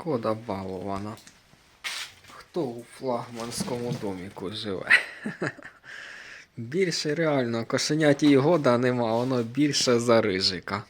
Шкода балована. Хто у флагманському доміку живе? Більше реально, кошеняті года нема, воно більше за рижика.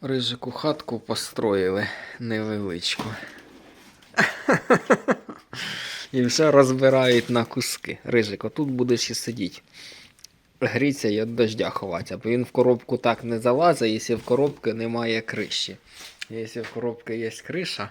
Рижику хатку построїли невеличку. І вже розбирають на куски. Рижик, отут будеш і сидіти. Гріться і від дождя ховатися, бо він в коробку так не залазить, якщо в коробки немає криші. Якщо в коробки є криша,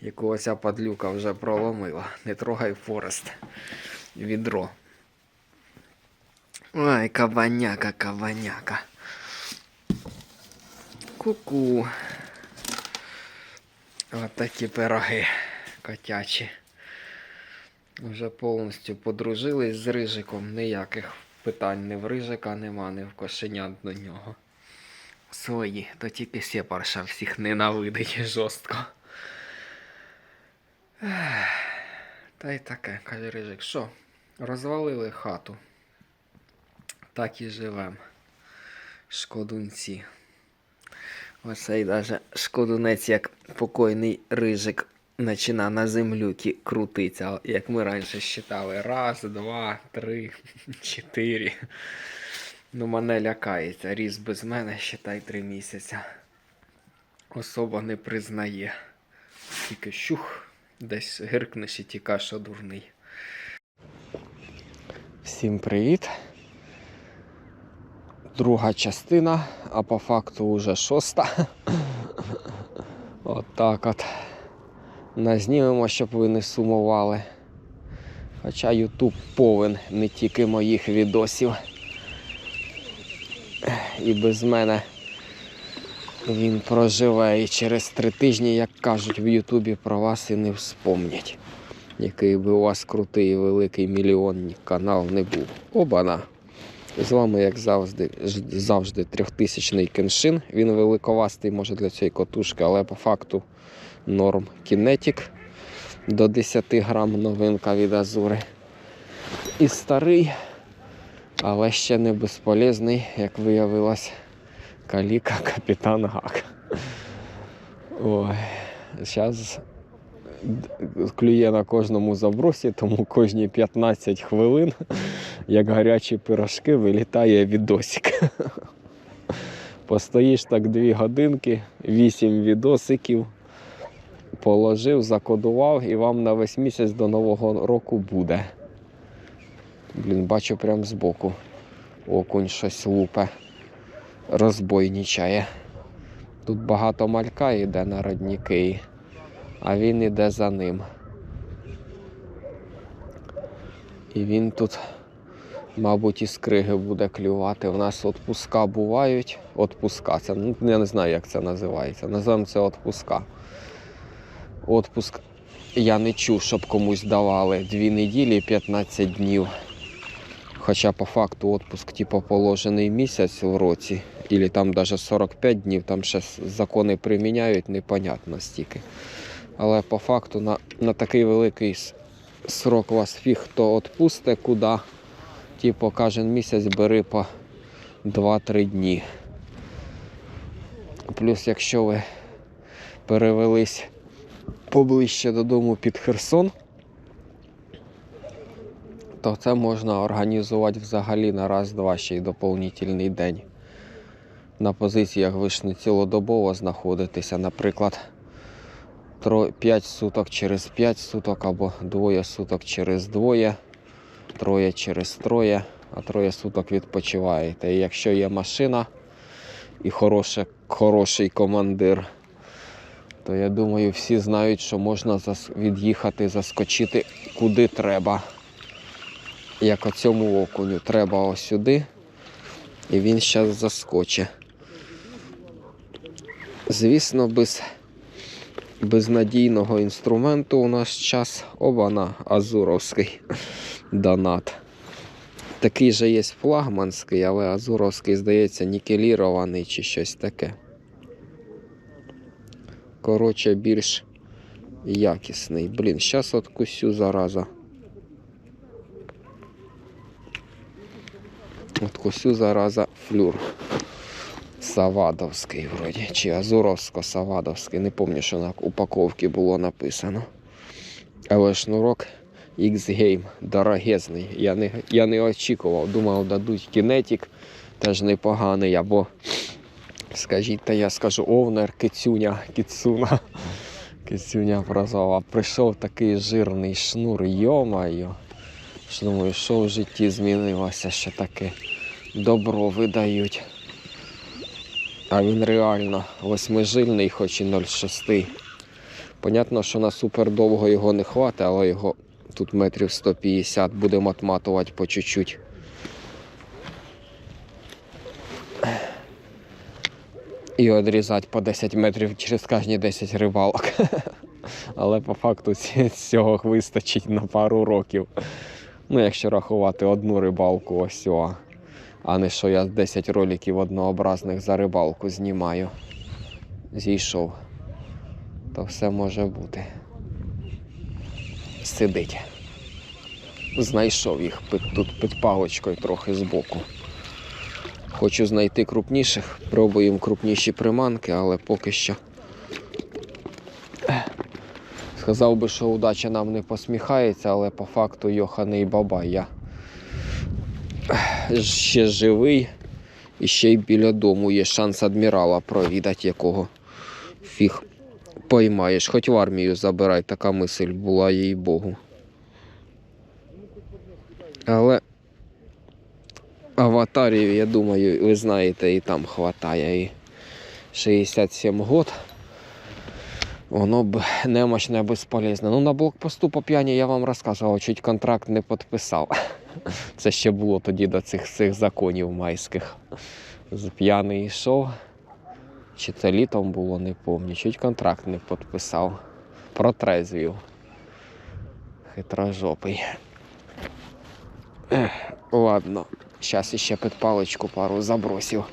яку оця падлюка вже проломила, не трогай Форест. Відро. Ой, кабаняка, кабаняка. Ку-ку. От такі пироги котячі. Вже повністю подружились з рижиком. Ніяких питань ні в рижика нема, ні в кошенят до нього. Свої, то тільки сепарша всіх ненавидить жорстко. Та й таке, каже Рижик, що, розвалили хату. Так і живем. Шкодунці. Оцей даже шкодунець, як покойний рижик, почина на землюки крутиться, як ми раніше считали. Раз, два, три, чотири. Ну, мене лякається. Ріс без мене, считай, три місяці. Особа не признає. Тільки щух, десь гиркнеш і тікаш, що дурний. Всім привіт. Друга частина, а по факту вже шоста. От так от. Назнімемо, щоб ви не сумували. Хоча Ютуб повен не тільки моїх відосів. І без мене він проживе. І через три тижні, як кажуть в Ютубі, про вас і не вспомнять. Який би у вас крутий і великий мільйонний канал не був. Обана! З вами, як завжди, завжди трьохтисячний кеншин. Він великовастий, може для цієї котушки, але по факту норм. Кінетік до 10 грам новинка від Азури. І старий, але ще не безполезний, як виявилось, каліка капітан Гак. Ой, зараз клює на кожному забросі, тому кожні 15 хвилин, як гарячі пирожки, вилітає відосик. Постоїш так 2 годинки, 8 відосиків, положив, закодував і вам на весь місяць до Нового року буде. Блін, бачу прям збоку. Окунь щось лупе, розбойнічає. Тут багато малька йде на родніки, а він іде за ним. І він тут, мабуть, із криги буде клювати. У нас отпуска бувають. Отпуска. Це, ну, я не знаю, як це називається. Називаємо це отпуска. Отпуск я не чув, щоб комусь давали 2 неділі 15 днів. Хоча по факту отпуск, типу, положений місяць в році, або там навіть 45 днів, там ще закони приміняють, непонятно стільки. Але по факту на, на такий великий срок вас фіг хто відпусте куди. Типу, кожен місяць бери по 2-3 дні. Плюс, якщо ви перевелись поближче додому під Херсон, то це можна організувати взагалі на раз-два ще й доповнительний день. На позиціях ви ж не цілодобово знаходитеся, наприклад, 5 суток через 5 суток або двоє суток через двоє, троє через троє, а троє суток відпочиваєте. І якщо є машина і хороше, хороший командир, то я думаю, всі знають, що можна від'їхати, заскочити куди треба. Як оцьому окуню. Треба ось сюди, і він зараз заскочить. Звісно, без, без надійного інструменту у нас час обана азуровський донат. Такий же є флагманський, але азуровський, здається, нікелірований чи щось таке. Коротше, більш якісний. Блін, зараз откусю зараза. Откусю зараза флюр. Савадовський вроді. Чи Азуровсько-Савадовський. Не пам'ятаю, що на упаковці було написано. Але шнурок X-Game дорогезний. Я не, я не очікував. Думав, дадуть кінетик, теж непоганий. Або, скажіть, та я скажу, овнер, кицюня, кіцуна. Кицюня прозова. Прийшов такий жирний шнур, йомайо. Що думаю, що в житті змінилося, що таке добро видають. А він реально восьмижильний, хоч і 0,6. Понятно, що на супер довго його не хватить, але його тут метрів 150 будемо отматувати по чуть-чуть. І відрізати по 10 метрів через кожні 10 рибалок. Але по факту цього вистачить на пару років. Ну, якщо рахувати одну рибалку, ось о. А не що я 10 роликів однообразних за рибалку знімаю. Зійшов. То все може бути. Сидить. Знайшов їх під, тут під паличкою трохи збоку. Хочу знайти крупніших, пробуємо крупніші приманки, але поки що. Сказав би, що удача нам не посміхається, але по факту йоханий бабай. Я ще живий і ще й біля дому є шанс адмірала провідати, якого фіг поймаєш. Хоч в армію забирай, така мисль була їй Богу. Але аватарів, я думаю, ви знаєте, і там хватає. І 67 год. Воно б немощне безполезне. Ну, на блокпосту по п'яні я вам розказував, чуть контракт не підписав. Це ще було тоді до цих, цих законів майських. З п'яний йшов. Чи це літом було, не пам'ятаю. Чуть контракт не підписав. Протрезвів. Хитрожопий. Ладно. Зараз іще під паличку пару забросів.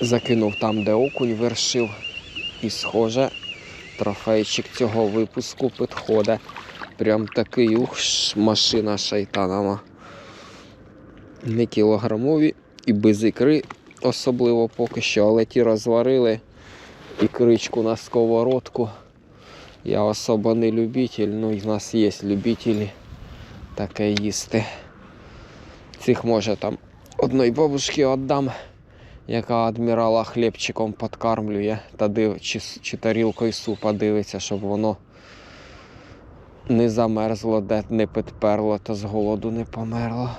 Закинув там, де окунь вершив. І схоже, трофейчик цього випуску підходить. Прям такий ух, машина шайтанова. Не кілограмові і без ікри, особливо поки що, але ті розварили ікричку на сковородку. Я особо не любитель, ну і в нас є любителі таке їсти. Цих може там одної бабушки віддам, яка адмірала хлібчиком підкармлює та див, чи, чи тарілкою супа дивиться, щоб воно не замерзло, де не підперло, та з голоду не померло.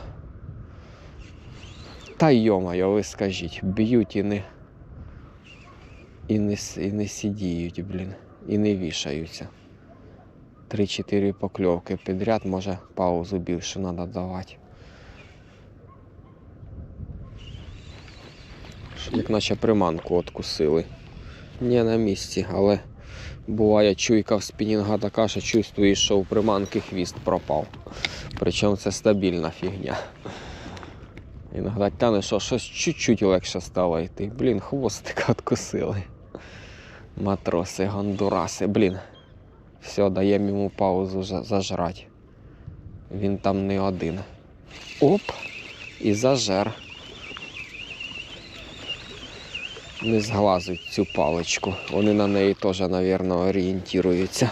Та йомайо, ви скажіть, б'ють і не, і не, і не сидіють, блін, і не вішаються. Три-чотири покльовки підряд, може паузу більше треба давати. Як наче приманку откусили. Не на місці, але буває чуйка в спінінга така, що чувствуєш, що у приманки хвіст пропав. Причому це стабільна фігня. Іноді тяне, що щось чуть-чуть легше стало йти. Блін, хвостика откусили. Матроси, гондураси, блін. Все, даємо йому паузу зажрати. Він там не один. Оп! І зажер. Не зглазують цю паличку. Вони на неї теж, мабуть, орієнтуються.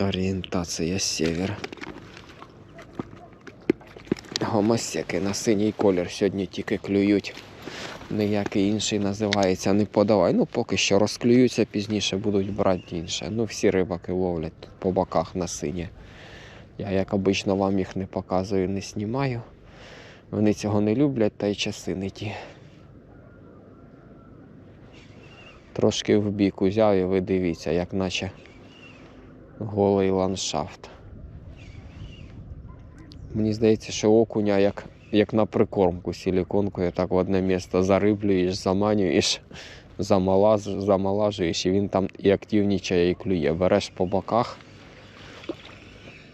Орієнтація север. Гомосеки на синій колір сьогодні тільки клюють. Ніякий інший називається не подавай. Ну, поки що розклюються, пізніше будуть брати інше. Ну, всі рибаки ловлять тут по боках на синє. Я, як обично, вам їх не показую, не знімаю. Вони цього не люблять, та й часи не ті. Трошки в бік узяв і ви дивіться, як наче голий ландшафт. Мені здається, що окуня як, як на прикормку силіконкою, так в одне місце зариблюєш, заманюєш, замалаз, замалажуєш, і він там і активнічає, і клює. Береш по боках,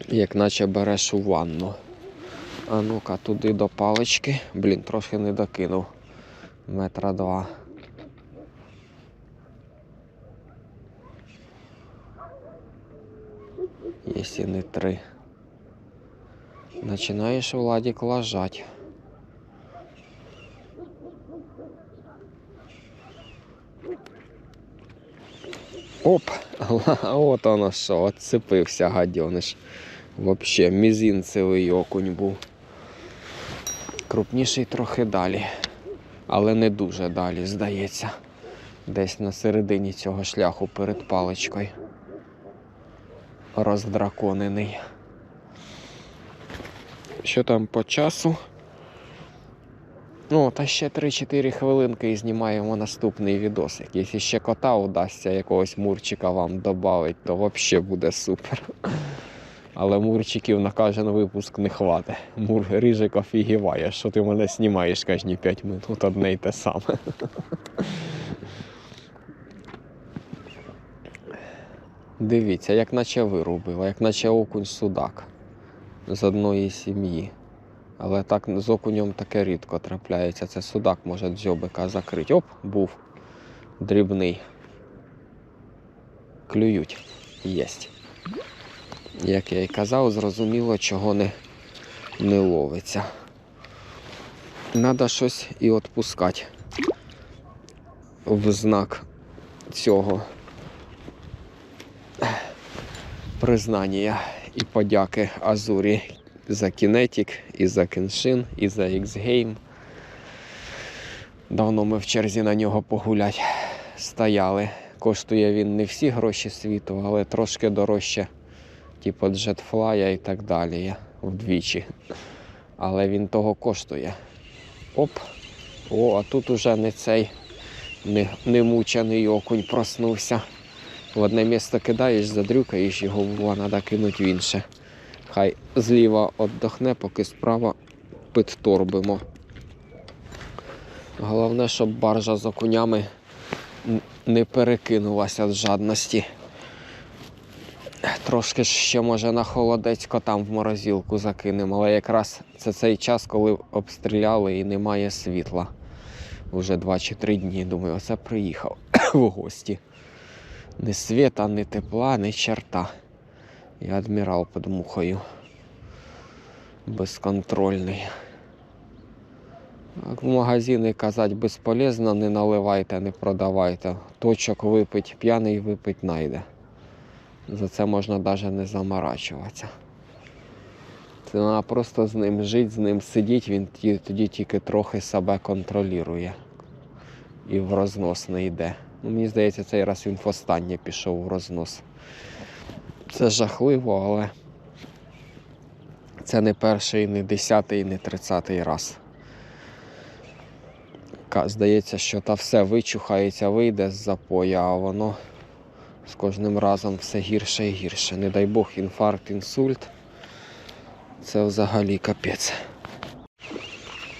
як наче береш у ванну. А ну-ка, туди до палички. Блін, трохи не докинув. Метра два. якщо не три. Починаєш Владик лажати. Оп, от оно що, отцепився гадьониш. Вообще мізинцевий окунь був. Крупніший трохи далі, але не дуже далі, здається. Десь на середині цього шляху перед паличкою. Роздраконений. Що там по часу? Ну, та ще 3-4 хвилинки і знімаємо наступний відос. Якщо ще кота удасться якогось мурчика вам додати, то взагалі буде супер. Але мурчиків на кожен випуск не хватить. Мур рижик офігіває, що ти мене знімаєш кожні 5 минут одне й те саме. Дивіться, як наче вирубила, як наче окунь судак з одної сім'ї. Але так з окунем таке рідко трапляється. Це судак може дзьобика закрити. Оп, був дрібний. Клюють. Єсть. Як я і казав, зрозуміло, чого не, не ловиться. Треба щось і відпускати в знак цього признання і подяки Азурі за Kinetic, і за Kenshin, і за X-Game. Давно ми в черзі на нього погулять стояли. Коштує він не всі гроші світу, але трошки дорожче, типу Jetfly і так далі. Вдвічі. Але він того коштує. Оп. О, а тут уже не цей не, не мучений окунь проснувся. В одне місце кидаєш, задрюкаєш його, бува, треба кинути в інше. Хай зліва віддохне, поки справа підторбимо. Головне, щоб баржа з окунями не перекинулася з жадності. Трошки ще може на холодець котам в морозилку закинемо, але якраз це цей час, коли обстріляли і немає світла. Уже 2 чи 3 дні. Думаю, оце приїхав в гості. Ні світа, ні тепла, ні черта. І адмірал під мухою. Безконтрольний. В магазини казати безполезно, не наливайте, не продавайте. Точок випить, п'яний випить найде. За це можна навіть не заморачуватися. Це треба просто з ним жити, з ним сидіти, він тоді тільки трохи себе контролює. І в рознос не йде. Ну, мені здається, цей раз він востаннє пішов в рознос. Це жахливо, але це не перший, не десятий, не тридцятий раз. Здається, що та все вичухається, вийде з запоя, а воно з кожним разом все гірше і гірше. Не дай Бог, інфаркт, інсульт. Це взагалі капець.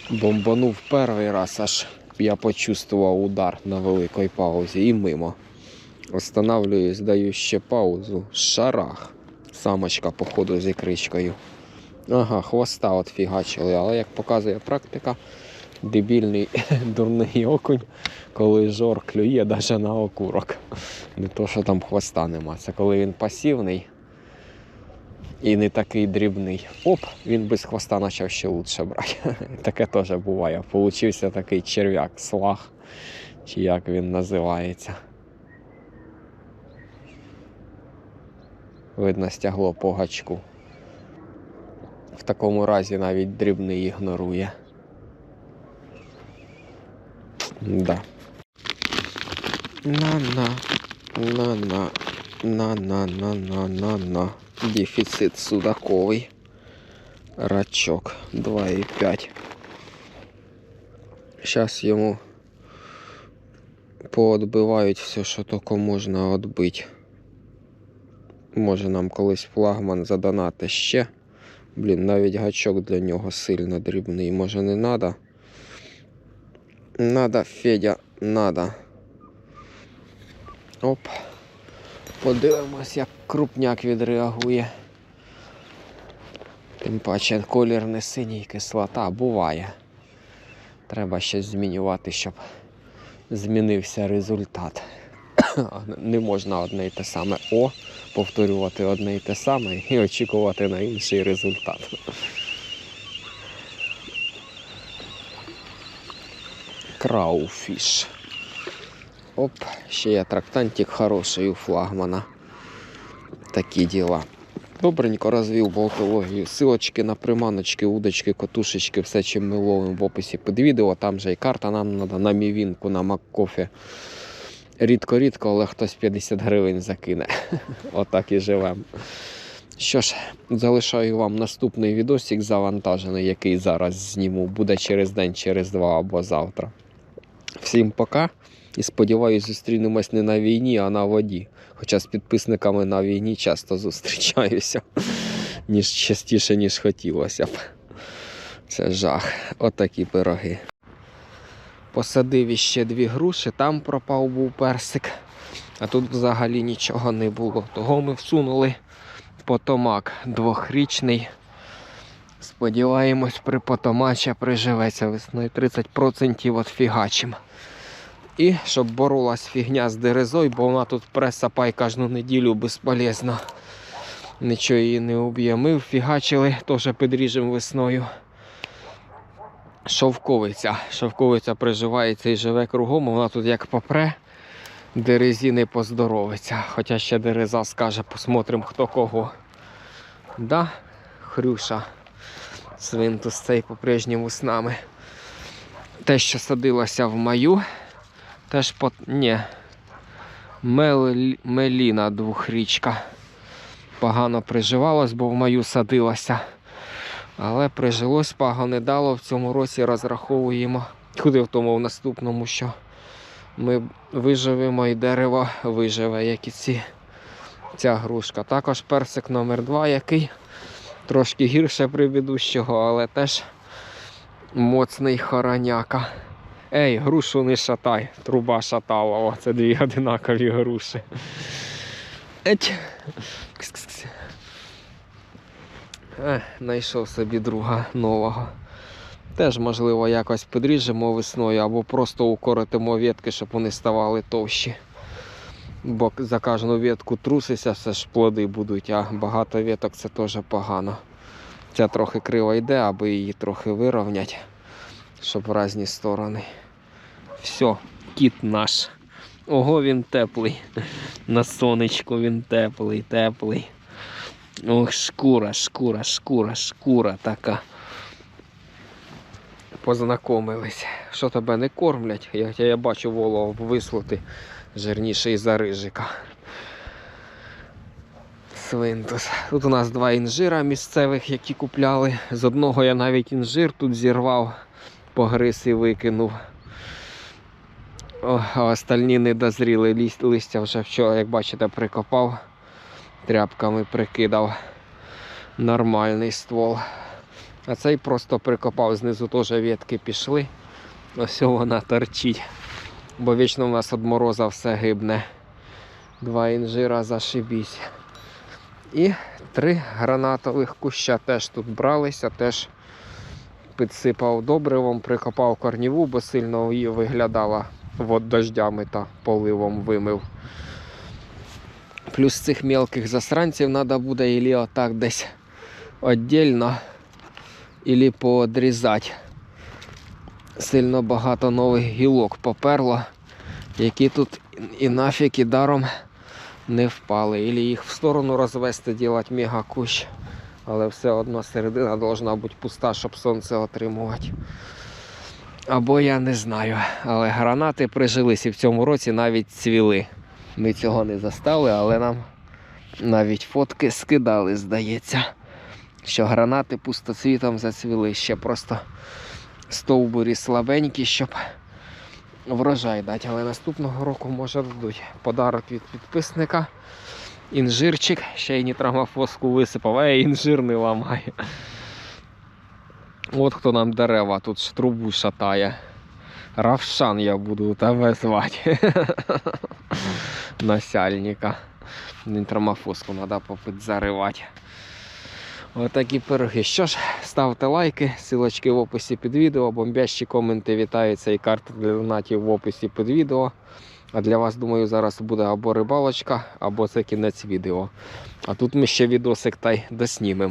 Бомбанув перший раз, аж я почувствував удар на великій паузі і мимо. Останавливаюсь, даю ще паузу. Шарах. Самочка, походу, з ікричкою. Ага, хвоста от але як показує практика, дебільний дурний окунь, коли жор клює навіть на окурок. Не то, що там хвоста нема. Це коли він пасивний і не такий дрібний. Оп, він без хвоста почав ще лучше брати. Таке теж буває. Получився такий черв'як, слаг, чи як він називається. Видно, стягло по гачку. В такому разі навіть дрібний ігнорує. Да. На-на, на-на, на-на-на-на-на-на. Дефіцит судаковий. Рачок 2,5. Зараз йому поотбивають все, що тільки можна відбити. Може нам колись флагман задонати ще. Блін, навіть гачок для нього сильно дрібний. Може не надо? Надо, Федя, надо. Оп. Подивимось, як крупняк відреагує. Тим паче колір не синій, кислота буває. Треба щось змінювати, щоб змінився результат. Не можна одне й те саме О, повторювати одне й те саме і очікувати на інший результат. Крауфіш. Оп, ще є трактантик хороший у флагмана. Такі діла. Добренько розвів болтологію. Силочки на приманочки, удочки, котушечки, все чим ми ловимо в описі під відео. Там же і карта нам треба на мівінку, на Маккофі. Рідко-рідко, але хтось 50 гривень закине. Отак і живемо. Що ж, залишаю вам наступний відосик завантажений, який зараз зніму. Буде через день, через два або завтра. Всім пока. І сподіваюся, зустрінемось не на війні, а на воді. Хоча з підписниками на війні часто зустрічаюся, ніж частіше, ніж хотілося б. Це жах. Отакі пироги. Посадив іще дві груші, там пропав був персик, а тут взагалі нічого не було. Того ми всунули потомак двохрічний. Сподіваємось, при потомача приживеться весною 30% от фігачим. І щоб боролась фігня з дерезою, бо вона тут пресапай кожну неділю безполезно. Нічого її не уб'є. Ми вфігачили, теж підріжемо весною. Шовковиця. Шовковиця приживається і живе кругом, вона тут як попре, дерезі не поздоровиться. Хоча ще дереза скаже, посмотрим хто кого. Да, Хрюша. Свинтус цей по-прежньому з нами. Те, що садилося в маю, теж по... Ні. Мел... Меліна двохрічка. Погано приживалась, бо в маю садилася. Але прижилось, пага не дало. В цьому році розраховуємо. Куди в тому в наступному, що ми виживемо і дерево виживе, як і ці, ця грушка. Також персик номер 2 який трошки гірше предыдущого, але теж моцний хороняка. Ей, грушу не шатай, труба шатала. О, це дві одинакові груші. Еть. Кс-кс-кс. Е, знайшов собі друга нового. Теж, можливо, якось підріжемо весною або просто укоротимо ветки, щоб вони ставали товщі. Бо за кожну ветку трусися, все ж плоди будуть, а багато веток це теж погано. Ця трохи криво йде, аби її трохи вирівняти, щоб в різні сторони. Все, кіт наш. Ого, він теплий. На сонечку він теплий, теплий. Ох, шкура, шкура, шкура, шкура така. Познайомились. Що тебе не кормлять? Я, я бачу волого вислати жирніший за рижика. Свинтус. Тут у нас два інжира місцевих, які купляли. З одного я навіть інжир тут зірвав, погриз і викинув. Остальні не дозріли. Ліс- Листя вже вчора, як бачите, прикопав, тряпками прикидав. Нормальний ствол. А цей просто прикопав, знизу теж ветки пішли. Ось вона торчить. Бо вічно в нас від мороза все гибне. Два інжира зашибісь. І три гранатових куща теж тут бралися, теж підсипав добривом, прикопав корніву, бо сильно її виглядала вод дождями та поливом вимив. Плюс цих мелких засранців треба буде ілі отак десь віддільно, ілі поодрізати. Сильно багато нових гілок поперло, які тут і нафіг і даром не впали. Ілі їх в сторону розвести, ділати мегакущ. Але все одно середина должна бути пуста, щоб сонце отримувати. Або я не знаю. Але гранати прижились і в цьому році навіть цвіли. Ми цього не застали, але нам навіть фотки скидали, здається. Що гранати пустоцвітом зацвіли. Ще просто стовбурі слабенькі, щоб врожай дати. Але наступного року може дадуть подарок від підписника. Інжирчик, ще й нітрамофоску висипав, а я інжир не ламає. От хто нам дерева тут ж трубу шатає. Равшан я буду тебе звати. Насяльника. Нітрамофоску треба попідзаривати. Отакі пироги. Що ж, ставте лайки, силочки в описі під відео, бомбящі коменти вітаються і карти для донатів в описі під відео. А для вас, думаю, зараз буде або рибалочка, або це кінець відео. А тут ми ще відосик та й доснімемо.